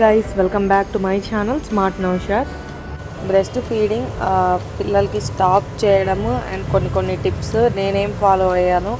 Guys welcome back to my channel smart Naushad breast feeding పిల్లలకి stop చేయడము and కొన్ని కొన్ని టిప్స్ నేనేం ఫాలో అయ్యాను.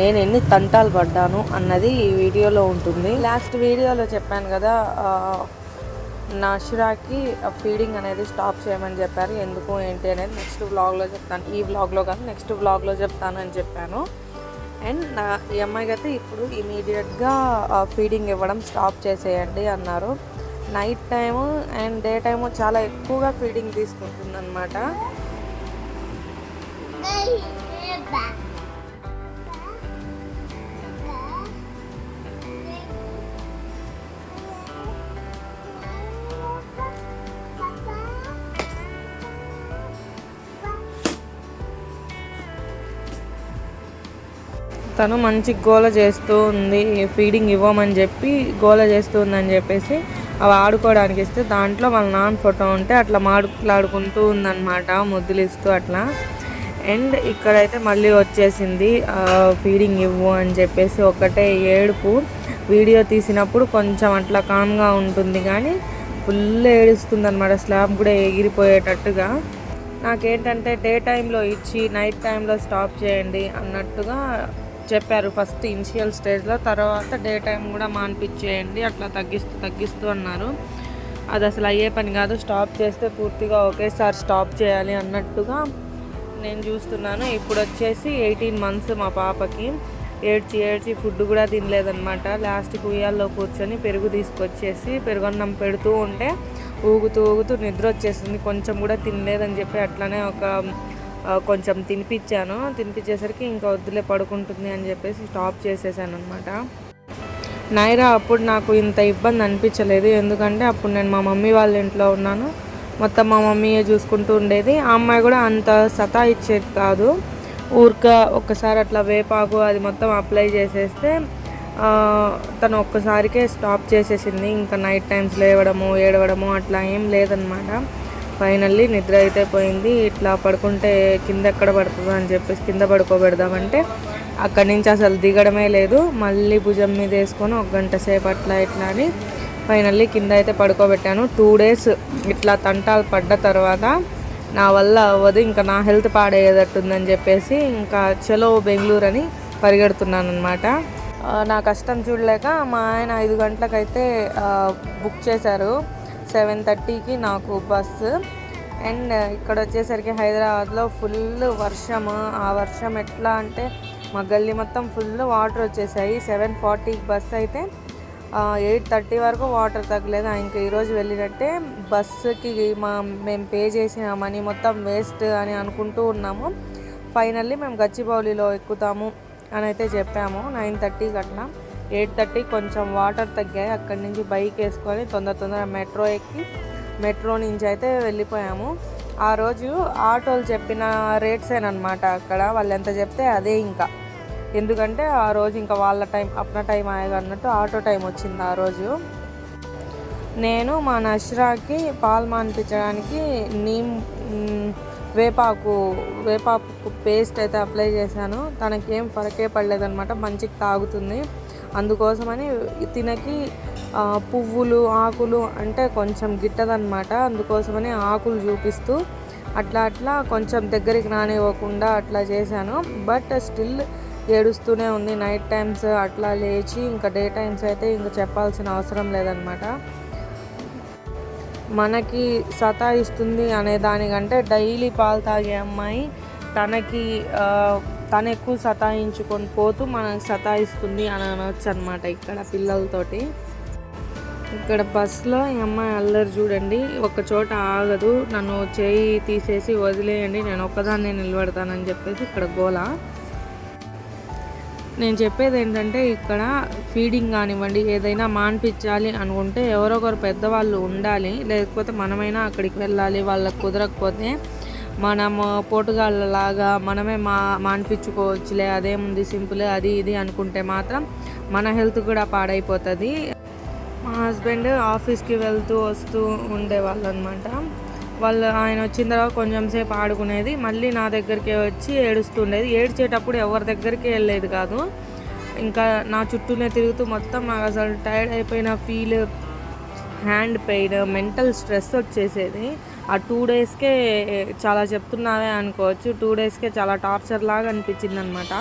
నేను ఎన్ని తంటాలు పడ్డాను అన్నది ఈ వీడియోలో ఉంటుంది. లాస్ట్ వీడియోలో చెప్పాను కదా నషిరాకి ఫీడింగ్ అనేది స్టాప్ చేయమని చెప్పారు. ఎందుకు ఏంటి అనేది నెక్స్ట్ వ్లాగ్లో చెప్తాను. ఈ వ్లాగ్లో కాదు నెక్స్ట్ వ్లాగ్లో చెప్తాను అని చెప్పాను. అండ్ నా ఈ అమ్మాయికి అయితే ఇప్పుడు ఇమీడియట్గా ఫీడింగ్ ఇవ్వడం స్టాప్ చేసేయండి అన్నారు. Night time and day time చాలా ఎక్కువగా ఫీడింగ్ తీసుకుంటుంది అనమాట తను మంచి గోల చేస్తూ ఉంది ఫీడింగ్ ఇవ్వమని చెప్పి గోల చేస్తూ ఉందని చెప్పేసి అవి ఆడుకోవడానికి ఇస్తే దాంట్లో వాళ్ళ నాన్న ఫోటో ఉంటే అట్లా మాట్లాడుకుంటూ ఉందన్నమాట ముద్దులిస్తూ అట్లా. అండ్ ఇక్కడైతే మళ్ళీ వచ్చేసింది ఫీడింగ్ ఇవ్వు అని చెప్పేసి ఒకటే ఏడుపు. వీడియో తీసినప్పుడు కొంచెం అట్లా కామ్గా ఉంటుంది కానీ ఫుల్ ఏడుస్తుంది అనమాట స్లాబ్ కూడా ఎగిరిపోయేటట్టుగా. నాకేంటంటే డే టైంలో ఇచ్చి నైట్ టైంలో స్టాప్ చేయండి అన్నట్టుగా చెప్పారు ఫస్ట్ ఇనిషియల్ స్టేజ్లో తర్వాత డే టైం కూడా మాన్పించేయండి అట్లా తగ్గిస్తూ తగ్గిస్తూ అన్నారు. అది అసలు అయ్యే పని కాదు స్టాప్ చేస్తే పూర్తిగా ఒకేసారి స్టాప్ చేయాలి అన్నట్టుగా నేను చూస్తున్నాను. ఇప్పుడు వచ్చేసి ఎయిటీన్ మంత్స్ మా పాపకి. ఏడ్చి ఏడ్చి ఫుడ్ కూడా తినలేదన్నమాట. లాస్ట్ ఉయ్యాల్లో కూర్చొని పెరుగు తీసుకొచ్చేసి పెరుగన్నం పెడుతూ ఉంటే ఊగుతూ ఊగుతూ నిద్ర వచ్చేసింది. కొంచెం కూడా తినలేదని చెప్పి అట్లానే ఒక కొంచెం తినిపించాను. తినిపించేసరికి ఇంకా వద్దులే పడుకుంటుంది అని చెప్పేసి స్టాప్ చేసేసాను అనమాట నైరా అప్పుడు నాకు ఇంత ఇబ్బంది అనిపించలేదు. ఎందుకంటే అప్పుడు నేను మా మమ్మీ వాళ్ళ ఇంట్లో ఉన్నాను. మొత్తం మా మమ్మీయే చూసుకుంటూ ఉండేది. ఆ అమ్మాయి కూడా అంత సతా ఇచ్చేది కాదు. ఊరిక ఒక్కసారి అట్లా వేపాకు అది మొత్తం అప్లై చేసేస్తే తను ఒక్కసారికే స్టాప్ చేసేసింది. ఇంకా నైట్ టైమ్స్ లేవడము ఏడవడము అట్లా ఏం లేదనమాట ఫైనల్లీ నిద్ర అయితే పోయింది. ఇట్లా పడుకుంటే కింద ఎక్కడ పడుతుందో అని చెప్పేసి కింద పడుకోబెడదామంటే అక్కడి నుంచి అసలు దిగడమే లేదు. మళ్ళీ భుజం మీద వేసుకొని ఒక గంట సేపు అట్లా ఇట్లా అని ఫైనల్లీ కింద అయితే పడుకోబెట్టాను. టూ డేస్ ఇట్లా తంటాలు పడ్డ తర్వాత నా వల్ల అవ్వదు ఇంకా నా హెల్త్ పాడయ్యేటట్టుందని చెప్పేసి ఇంకా చలో బెంగళూరు అని పరిగెడుతున్నాను అనమాట నా కష్టం చూడలేక మా ఆయన ఐదు గంటలకైతే బుక్ చేశారు. సెవెన్ థర్టీకి నాకు బస్సు. అండ్ ఇక్కడ వచ్చేసరికి హైదరాబాద్లో ఫుల్ వర్షము. ఆ వర్షం ఎట్లా అంటే మా గల్లీ మొత్తం ఫుల్ వాటర్ వచ్చేసాయి. సెవెన్ ఫార్టీకి బస్ అయితే ఎయిట్ థర్టీ వరకు వాటర్ తగ్గలేదు. ఇంకా ఈరోజు వెళ్ళినట్టే బస్సుకి మా మేము పే చేసిన మనీ మొత్తం వేస్ట్ అని అనుకుంటూ ఉన్నాము. ఫైనల్లీ మేము గచ్చిబౌలిలో ఎక్కుతాము అని అయితే చెప్పాము. నైన్ థర్టీకి అట్లా ఎయిట్ థర్టీ కొంచెం వాటర్ తగ్గాయి. అక్కడి నుంచి బైక్ వేసుకొని తొందర తొందర మెట్రో ఎక్కి మెట్రో నుంచి అయితే వెళ్ళిపోయాము. ఆ రోజు ఆటోలు చెప్పిన రేట్సేనమాట అక్కడ. వాళ్ళు ఎంత చెప్తే అదే ఇంకా. ఎందుకంటే ఆ రోజు ఇంకా వాళ్ళ టైం అప్న టైం ఆయగా అన్నట్టు ఆటో టైం వచ్చింది ఆ రోజు. నేను మా నష్రాకి పాలు మానిపించడానికి నీమ్ వేపాకు వేపాకు పేస్ట్ అయితే అప్లై చేశాను. తనకేం ఏం ఫరకే పడలేదన్నమాట. మంచిగా తాగుతుంది. అందుకోసమని తినకి పువ్వులు ఆకులు అంటే కొంచెం గిట్టదనమాట అందుకోసమని ఆకులు చూపిస్తూ అట్లా అట్లా కొంచెం దగ్గరికి రానివ్వకుండా అట్లా చేశాను. బట్ స్టిల్ ఏడుస్తూనే ఉంది. నైట్ టైమ్స్ అట్లా లేచి ఇంకా డే టైమ్స్ అయితే ఇంకా చెప్పాల్సిన అవసరం లేదనమాట మనకి సతాయిస్తుంది అనే దానికంటే డైలీ పాలు తాగే అమ్మాయి తనకి తను ఎక్కువ సతాయించుకొని పోతూ మనకు సతాయిస్తుంది అని అనొచ్చు అనమాట ఇక్కడ పిల్లలతోటి. ఇక్కడ బస్సులో ఈ అమ్మాయి అల్లరి చూడండి ఒక చోట ఆగదు నన్ను చేయి తీసేసి వదిలేయండి నేను ఒక్కదాన్నే నిలబడతానని చెప్పేసి ఇక్కడ గోల. నేను చెప్పేది ఏంటంటే ఇక్కడ ఫీడింగ్ కానివ్వండి ఏదైనా మాన్పించాలి అనుకుంటే ఎవరో ఒకరు పెద్దవాళ్ళు ఉండాలి లేకపోతే మనమైనా అక్కడికి వెళ్ళాలి వాళ్ళకి కుదరకపోతే మనము పోటుగాళ్ళలాగా మనమే మా మాన్పించుకోవచ్చులే అదేముంది సింపుల్ అది ఇది అనుకుంటే మాత్రం మన హెల్త్ కూడా పాడైపోతుంది. మా హస్బెండ్ ఆఫీస్కి వెళ్తూ వస్తూ ఉండేవాళ్ళు అనమాట వాళ్ళు ఆయన వచ్చిన తర్వాత కొంచెం సేపు ఆడుకునేది మళ్ళీ నా దగ్గరికి వచ్చి ఏడుస్తుండేది. ఏడ్చేటప్పుడు ఎవరి దగ్గరికి వెళ్ళేది కాదు. ఇంకా నా చుట్టూనే తిరుగుతూ మొత్తం నాకు అసలు టైర్డ్ అయిపోయిన feel hand pain mental stress వచ్చేసేది. ఆ టూ డేస్కే చాలా చెప్తున్నావే అనుకోవచ్చు. టూ డేస్కే చాలా టార్చర్ లాగా అనిపించింది అనమాట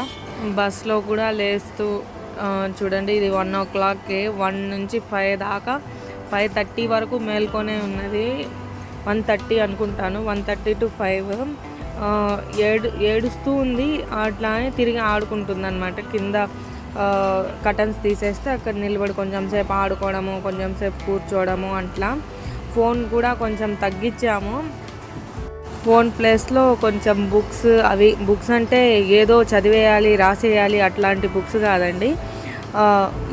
బస్లో కూడా లేస్తూ చూడండి ఇది వన్ ఓ క్లాక్కి వన్ నుంచి ఫైవ్ దాకా ఫైవ్ థర్టీ వరకు మేల్కొనే ఉన్నది. వన్ థర్టీ అనుకుంటాను. వన్ థర్టీ టు ఫైవ్ ఏడు ఏడుస్తూ ఉంది. అట్లానే తిరిగి ఆడుకుంటుంది అనమాట కింద కటన్స్ తీసేస్తే అక్కడ నిలబడి కొంచెం సేపు ఆడుకోవడము కొంచెం సేపు కూర్చోవడము అట్లా. ఫోన్ కూడా కొంచెం తగ్గించాము. ఫోన్ ప్లేస్లో కొంచెం బుక్స్ అవి బుక్స్ అంటే ఏదో చదివేయాలి రాసేయాలి అట్లాంటి బుక్స్ కాదండి.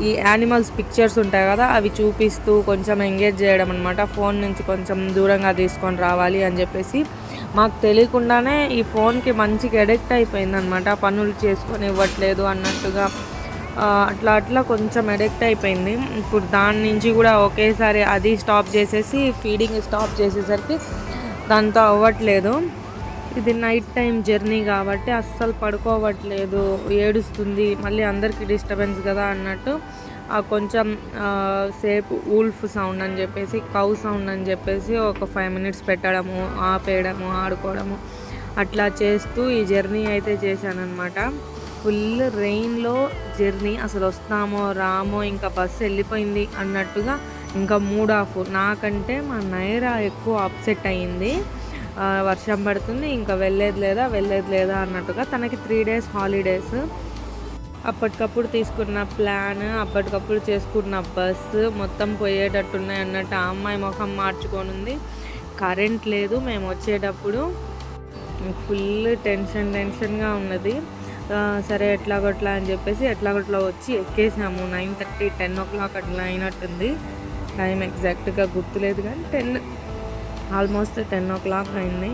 ఈ యానిమల్స్ పిక్చర్స్ ఉంటాయి కదా అవి చూపిస్తూ కొంచెం ఎంగేజ్ చేయడం అనమాట ఫోన్ నుంచి కొంచెం దూరంగా తీసుకొని రావాలి అని చెప్పేసి మాకు తెలియకుండానే ఈ ఫోన్కి మంచిగా అడిక్ట్ అయిపోయిందనమాట పనులు చేసుకొని ఇవ్వట్లేదు అన్నట్టుగా అట్లా అట్లా కొంచెం అడిక్ట్ అయిపోయింది. ఇప్పుడు దాని నుంచి కూడా ఒకేసారి అది స్టాప్ చేసేసి ఫీడింగ్ స్టాప్ చేసేసరికి దాంతో అవ్వట్లేదు. ఇది నైట్ టైం జర్నీ కాబట్టి అస్సలు పడుకోవట్లేదు ఏడుస్తుంది మళ్ళీ అందరికీ డిస్టర్బెన్స్ కదా అన్నట్టు కొంచెం సేపు ఊల్ఫ్ సౌండ్ అని చెప్పేసి కౌ సౌండ్ అని చెప్పేసి ఒక ఫైవ్ మినిట్స్ పెట్టడము ఆపేయడము ఆడుకోవడము అట్లా చేస్తూ ఈ జర్నీ అయితే చేశానన్నమాట. ఫుల్ రెయిన్లో జర్నీ అసలు వస్తామో రామో ఇంకా బస్సు వెళ్ళిపోయింది అన్నట్టుగా ఇంకా మూడ్ ఆఫ్. నాకంటే మా నైరా ఎక్కువ అప్సెట్ అయ్యింది. వర్షం పడుతుంది ఇంకా వెళ్ళేది లేదా వెళ్ళేది లేదా అన్నట్టుగా తనకి త్రీ డేస్ హాలిడేస్ అప్పటికప్పుడు తీసుకున్న ప్లాన్ అప్పటికప్పుడు చేసుకున్న బస్సు మొత్తం పోయేటట్టున్నాయి అన్నట్టు ఆ అమ్మాయి ముఖం మార్చుకొని ఉంది. కరెంట్ లేదు మేము వచ్చేటప్పుడు. ఫుల్ టెన్షన్ టెన్షన్గా ఉన్నది. సరే ఎట్లాగొట్లా అని చెప్పేసి ఎట్లాగొట్లా వచ్చి ఎక్కేసాము nine thirty ten o'clock అట్లా అయినట్టుంది. టైం ఎగ్జాక్ట్గా గుర్తులేదు కానీ ten almost ten o'clock అయింది.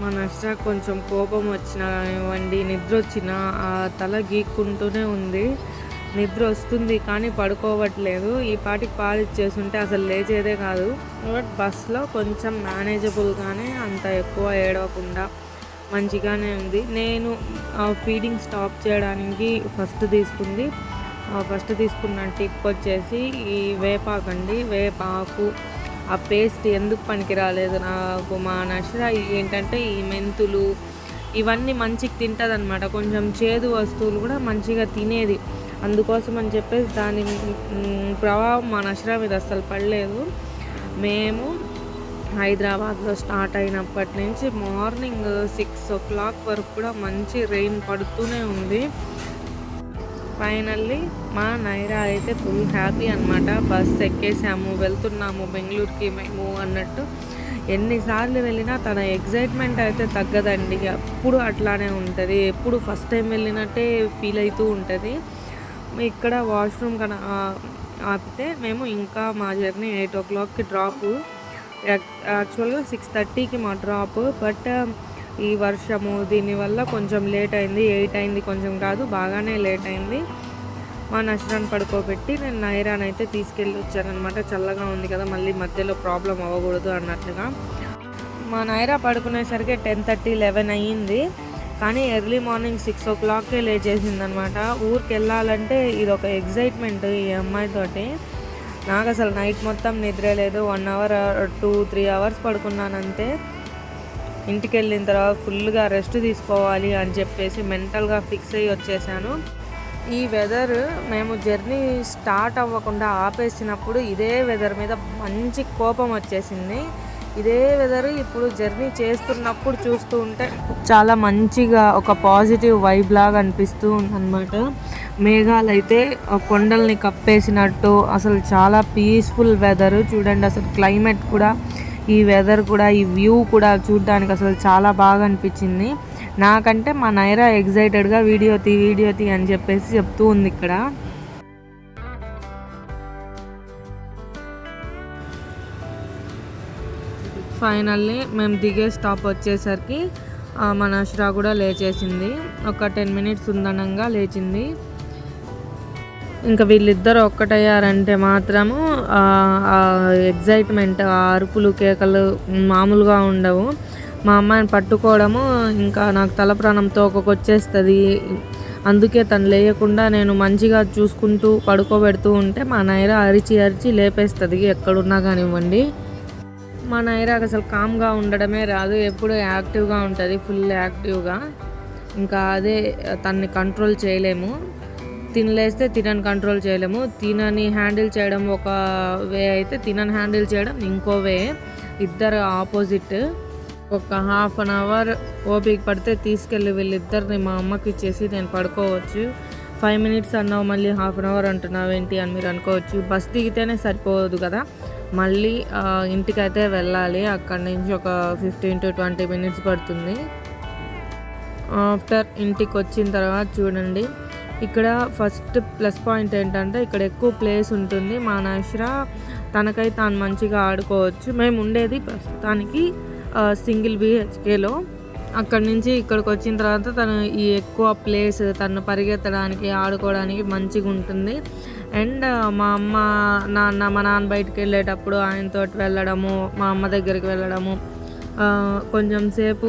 మా నష్ట కొంచెం కోపం వచ్చినా కానివ్వండి నిద్ర వచ్చినా ఆ తల గీక్కుంటూనే ఉంది. నిద్ర వస్తుంది కానీ పడుకోవట్లేదు. ఈ పాటికి పాలు ఇచ్చేసుంటే అసలు లేచేదే కాదు. బట్ బస్లో కొంచెం మేనేజబుల్గానే అంత ఎక్కువ ఏడవకుండా మంచిగానే ఉంది. నేను ఫీడింగ్ స్టాప్ చేయడానికి ఫస్ట్ తీసుకుంది. ఫస్ట్ తీసుకున్న టిప్ వచ్చేసి ఈ వేపాకు అండి. వేపాకు ఆ పేస్ట్ ఎందుకు పనికి రాలేదు నాకు? మా నషర ఏంటంటే ఈ మెంతులు ఇవన్నీ మంచిగా తింటుంది అనమాట కొంచెం చేదు వస్తువులు కూడా మంచిగా తినేది. అందుకోసం అని చెప్పేసి దాని ప్రభావం మా నషరా మీద అస్సలు పడలేదు. మేము హైదరాబాద్లో స్టార్ట్ అయినప్పటి నుంచి మార్నింగ్ సిక్స్ ఓ క్లాక్ వరకు కూడా మంచి రెయిన్ పడుతూనే ఉంది. ఫైనల్లీ మా నైరా అయితే ఫుల్ హ్యాపీ అనమాట బస్ ఎక్కేసాము వెళ్తున్నాము బెంగళూరుకి మేము అన్నట్టు. ఎన్నిసార్లు వెళ్ళినా తన ఎగ్జైట్మెంట్ అయితే తగ్గదండి. ఎప్పుడు అట్లానే ఉంటుంది. ఎప్పుడు ఫస్ట్ టైం వెళ్ళినట్టే ఫీల్ అవుతూ ఉంటుంది. ఇక్కడ వాష్రూమ్ కన ఆపితే మేము ఇంకా మా జర్నీ ఎయిట్ ఓ క్లాక్కి డ్రాపు. యాక్చువల్గా సిక్స్ థర్టీకి మా డ్రాప్ బట్ um, ఈ వర్షము దీనివల్ల కొంచెం లేట్ అయింది. ఎయిట్ అయింది కొంచెం కాదు బాగానే లేట్ అయింది. మా నష్టాన్ని పడుకోబెట్టి నేను నైరాన్ అయితే తీసుకెళ్ళి వచ్చానమాట చల్లగా ఉంది కదా మళ్ళీ మధ్యలో ప్రాబ్లం అవ్వకూడదు అన్నట్టుగా. మా నైరా పడుకునేసరికి టెన్ థర్టీ లెవెన్ అయ్యింది. కానీ ఎర్లీ మార్నింగ్ సిక్స్ ఓ క్లాక్కే లేచేసింది అనమాట ఊరికి వెళ్ళాలంటే ఇది ఒక ఎగ్జైట్మెంట్ ఈ అమ్మాయితోటి. నాకు అసలు నైట్ మొత్తం నిద్ర లేదు. One hour two three hours పడుకున్నానంతే ఇంటికి వెళ్ళిన తర్వాత ఫుల్గా రెస్ట్ తీసుకోవాలి అని చెప్పేసి మెంటల్గా ఫిక్స్ అయ్యి వచ్చేసాను. ఈ వెదర్ మేము జర్నీ స్టార్ట్ అవ్వకుండా ఆపేసినప్పుడు ఇదే వెదర్ మీద మంచి కోపం వచ్చేసింది. ఇదే వెదర్ ఇప్పుడు జర్నీ చేస్తున్నప్పుడు చూస్తూ ఉంటే చాలా మంచిగా ఒక పాజిటివ్ వైబ్ లాగా అనిపిస్తూ ఉందన్నమాట. మేఘాలు అయితే ఆ కొండల్ని కప్పేసినట్టు అసలు చాలా పీస్ఫుల్ వెదర్ చూడండి అసలు క్లైమేట్ కూడా ఈ వెదర్ కూడా ఈ వ్యూ కూడా చూడడానికి అసలు చాలా బాగా అనిపించింది. నాకంటే మా నైరా ఎగ్జైటెడ్గా వీడియో తీ వీడియో తీ అని చెప్పేసి చెప్తూ ఉంది ఇక్కడ. ఫైనల్లీ మేము దిగే స్టాప్ వచ్చేసరికి మన అష్రా కూడా లేచేసింది. ఒక టెన్ మినిట్స్ ఉందనంగా లేచింది. ఇంకా వీళ్ళిద్దరు ఒక్కటయ్యారంటే మాత్రము ఎగ్జైట్మెంట్ ఆ అరుపులు కేకలు మామూలుగా ఉండవు. మా అమ్మాయిని పట్టుకోవడము ఇంకా నాకు తల ప్రాణం తోకకొచ్చేస్తుంది. అందుకే తను లేయకుండా నేను మంచిగా చూసుకుంటూ పడుకోబెడుతూ ఉంటే మా నైరా అరిచి అరిచి లేపేస్తుంది. ఎక్కడున్నా కానివ్వండి. మా నైరాకు అసలు కామ్గా ఉండడమే రాదు. ఎప్పుడు యాక్టివ్గా ఉంటుంది. ఫుల్ యాక్టివ్గా. ఇంకా అదే తన్ని కంట్రోల్ చేయలేము. తినలేస్తే తినని కంట్రోల్ చేయలేము. తినని హ్యాండిల్ చేయడం ఒక వే అయితే తినని హ్యాండిల్ చేయడం ఇంకో వే. ఇద్దరు ఆపోజిట్. ఒక హాఫ్ అన్ అవర్ ఓపిక పడితే తీసుకెళ్ళి వీళ్ళిద్దరిని మా అమ్మకి ఇచ్చేసి నేను పడుకోవచ్చు. ఫైవ్ మినిట్స్ అన్నావు మళ్ళీ హాఫ్ అన్ అవర్ అంటున్నావు ఏంటి అని మీరు అనుకోవచ్చు. బస్ దిగితేనే సరిపోదు కదా. మళ్ళీ ఇంటికైతే వెళ్ళాలి. అక్కడి నుంచి ఒక ఫిఫ్టీన్ టు ట్వంటీ మినిట్స్ పడుతుంది. ఆఫ్టర్ ఇంటికి వచ్చిన తర్వాత చూడండి. ఇక్కడ ఫస్ట్ ప్లస్ పాయింట్ ఏంటంటే ఇక్కడ ఎక్కువ ప్లేస్ ఉంటుంది. మా నష్రా తనకై తాను మంచిగా ఆడుకోవచ్చు. మేము ఉండేది ప్రస్తుతానికి సింగిల్ బిహెచ్కేలో అక్కడి నుంచి ఇక్కడికి వచ్చిన తర్వాత తను ఈ ఎక్కువ ప్లేస్ తను పరిగెత్తడానికి ఆడుకోవడానికి మంచిగా ఉంటుంది. అండ్ మా అమ్మ నాన్న మా నాన్న బయటకు వెళ్ళేటప్పుడు ఆయనతో వెళ్ళడము మా అమ్మ దగ్గరికి వెళ్ళడము కొంచెం సేపు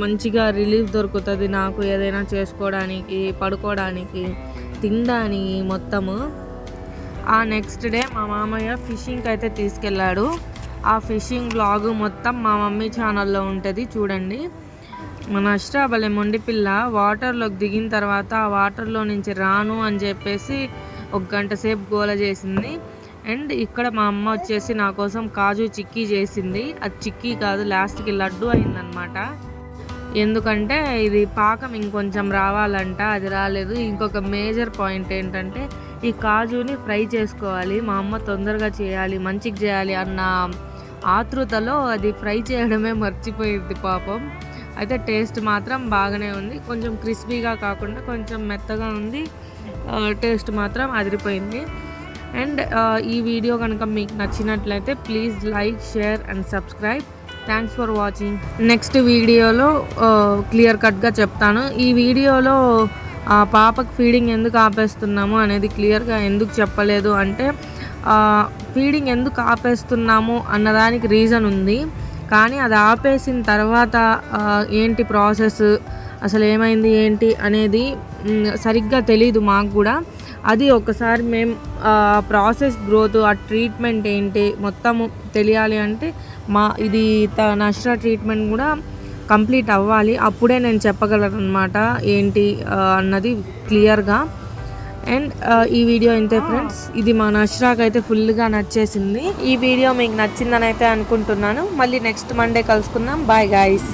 మంచిగా రిలీఫ్ దొరుకుతుంది నాకు ఏదైనా చేసుకోవడానికి పడుకోవడానికి తినడానికి మొత్తము. ఆ నెక్స్ట్ డే మా మామయ్య ఫిషింగ్కి అయితే తీసుకెళ్ళాడు. ఆ ఫిషింగ్ బ్లాగ్ మొత్తం మా మమ్మీ ఛానల్లో ఉంటుంది చూడండి. మన అష్ట మొండి పిల్ల వాటర్లోకి దిగిన తర్వాత ఆ వాటర్లో నుంచి రాను అని చెప్పేసి ఒక గంట సేపు గోల చేసింది. అండ్ ఇక్కడ మా అమ్మ వచ్చేసి నా కోసం కాజు చిక్కీ చేసింది. అది చిక్కీ కాదు లాస్ట్కి లడ్డు అయిందనమాట ఎందుకంటే ఇది పాకం ఇంకొంచెం రావాలంట అది రాలేదు. ఇంకొక మేజర్ పాయింట్ ఏంటంటే ఈ కాజుని ఫ్రై చేసుకోవాలి మా అమ్మ తొందరగా చేయాలి మంచిగా చేయాలి అన్న ఆతృతలో అది ఫ్రై చేయడమే మర్చిపోయింది పాపం. అయితే టేస్ట్ మాత్రం బాగానే ఉంది. కొంచెం క్రిస్పీగా కాకుండా కొంచెం మెత్తగా ఉంది. టేస్ట్ మాత్రం అదిరిపోయింది. అండ్ uh, ఈ వీడియో కనుక మీకు నచ్చినట్లయితే please like share and subscribe thanks for watching next వీడియోలో క్లియర్ కట్గా చెప్తాను. ఈ వీడియోలో ఆ పాపకు ఫీడింగ్ ఎందుకు ఆపేస్తున్నాము అనేది క్లియర్గా ఎందుకు చెప్పలేదు అంటే ఫీడింగ్ ఎందుకు ఆపేస్తున్నాము అన్నదానికి రీజన్ ఉంది. కానీ అది ఆపేసిన తర్వాత ఏంటి ప్రాసెస్ అసలు ఏమైంది ఏంటి అనేది సరిగ్గా తెలీదు మాకు కూడా. అది ఒకసారి మేము ప్రాసెస్ గ్రోత్ ఆ ట్రీట్మెంట్ ఏంటి మొత్తము తెలియాలి అంటే మా ఇది త నష్ట ట్రీట్మెంట్ కూడా కంప్లీట్ అవ్వాలి. అప్పుడే నేను చెప్పగలను అనమాట ఏంటి అన్నది క్లియర్గా. అండ్ ఈ వీడియో ఇంతే ఫ్రెండ్స్. ఇది మా నష్రాకి అయితే ఫుల్గా నచ్చేసింది. ఈ వీడియో మీకు నచ్చిందని అయితే అనుకుంటున్నాను. మళ్ళీ నెక్స్ట్ మండే కలుసుకుందాం. Bye guys.